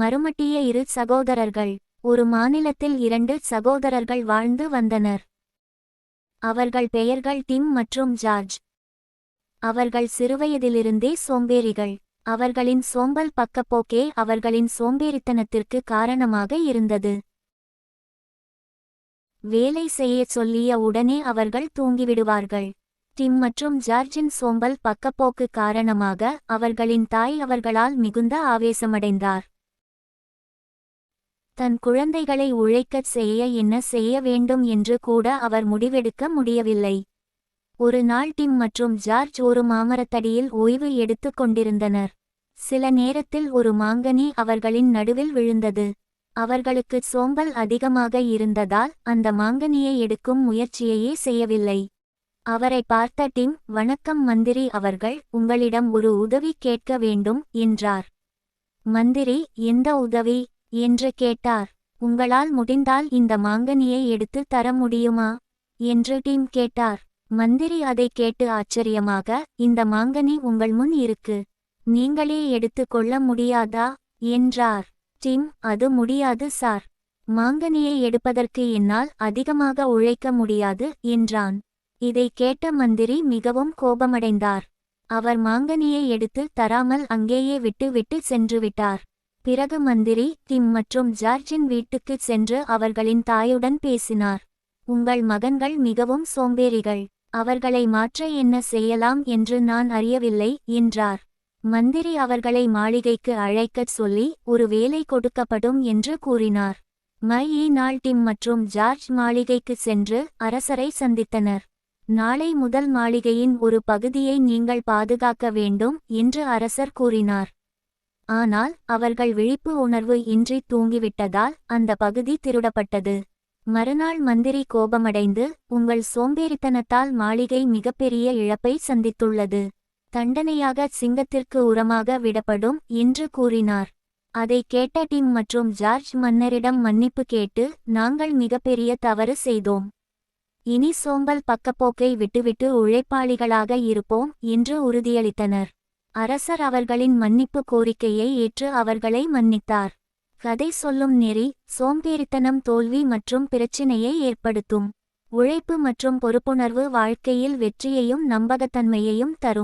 மறுமட்டிய இரு சகோதரர்கள். ஒரு மாநிலத்தில் இரண்டு சகோதரர்கள் வாழ்ந்து வந்தனர். அவர்கள் பெயர்கள் டிம் மற்றும் ஜார்ஜ். அவர்கள் சிறுவயதிலிருந்தே சோம்பேறிகள். அவர்களின் சோம்பல் பக்கப்போக்கே அவர்களின் சோம்பேறித்தனத்திற்கு காரணமாக இருந்தது. வேலை செய்யச் சொல்லிய உடனே அவர்கள் தூங்கிவிடுவார்கள். டிம் மற்றும் ஜார்ஜின் சோம்பல் பக்கப்போக்கு காரணமாக அவர்களின் தாய் அவர்களால் மிகுந்த ஆவேசமடைந்தார். தன் குழந்தைகளை உழைக்கச் செய்ய என்ன செய்ய வேண்டும் என்று கூட அவர் முடிவெடுக்க முடியவில்லை. ஒரு நாள் டிம் மற்றும் ஜார்ஜ் ஒரு மாமரத்தடியில் ஓய்வு எடுத்துக் கொண்டிருந்தனர். சில நேரத்தில் ஒரு மாங்கனி அவர்களின் நடுவில் விழுந்தது. அவர்களுக்கு சோம்பல் அதிகமாக இருந்ததால் அந்த மாங்கனியை எடுக்கும் முயற்சியையே செய்யவில்லை. அவரை பார்த்த டிம் வணக்கம் மந்திரி அவர்கள் உங்களிடம் ஒரு உதவி கேட்க வேண்டும் என்றார். மந்திரி எந்த உதவி? என்று கேட்டார். உங்களால் முடிந்தால் இந்த மாங்கனியை எடுத்து தர முடியுமா? என்று டீம் கேட்டார். மந்திரி அதை கேட்டு ஆச்சரியமாக இந்த மாங்கனி உங்கள் முன் இருக்கு. நீங்களே எடுத்து கொள்ள முடியாதா? என்றார். டிம் அது முடியாது சார். மாங்கனியை எடுப்பதற்கு என்னால் அதிகமாக உழைக்க முடியாது என்றான். இதை கேட்ட மந்திரி மிகவும் கோபமடைந்தார். அவர் மாங்கனியை எடுத்து தராமல் அங்கேயே விட்டு விட்டு சென்றுவிட்டார் பிறகு மந்திரி திம் மற்றும் ஜார்ஜின் வீட்டுக்கு சென்று அவர்களின் தாயுடன் பேசினார். உங்கள் மகன்கள் மிகவும் சோம்பேறிகள். அவர்களை மாற்ற என்ன செய்யலாம் என்று நான் அறியவில்லை என்றார். மந்திரி அவர்களை மாளிகைக்கு அழைக்கச் சொல்லி ஒரு வேலை கொடுக்கப்படும் என்று கூறினார். மை நாள் டிம் மற்றும் ஜார்ஜ் மாளிகைக்கு சென்று அரசரை சந்தித்தனர். நாளை முதல் மாளிகையின் ஒரு பகுதியை நீங்கள் பாதுகாக்க வேண்டும் என்று அரசர் கூறினார். ஆனால் அவர்கள் விழிப்பு உணர்வு இன்றி தூங்கிவிட்டதால் அந்த பகுதி திருடப்பட்டது. மறுநாள் மந்திரி கோபமடைந்து உங்கள் சோம்பேறித்தனத்தால் மாளிகை மிகப்பெரிய இழப்பை சந்தித்துள்ளது. தண்டனையாக சிங்கத்திற்கு உரமாக விடப்படும் என்று கூறினார். அதை கேட்ட டிம் மற்றும் ஜார்ஜ் மன்னரிடம் மன்னிப்பு கேட்டு நாங்கள் மிகப்பெரிய தவறு செய்தோம். இனி சோம்பல் பக்கப்போக்கை விட்டுவிட்டு உழைப்பாளிகளாக இருப்போம் என்று உறுதியளித்தனர். அரசர் அவர்களின் மன்னிப்பு கோரிக்கையை ஏற்று அவர்களை மன்னித்தார். கதை சொல்லும் நெறி சோம்பேறித்தனம் தோல்வி மற்றும் பிரச்சினையை ஏற்படுத்தும். உழைப்பு மற்றும் பொறுப்புணர்வு வாழ்க்கையில் வெற்றியையும் நம்பகத்தன்மையையும் தரும்.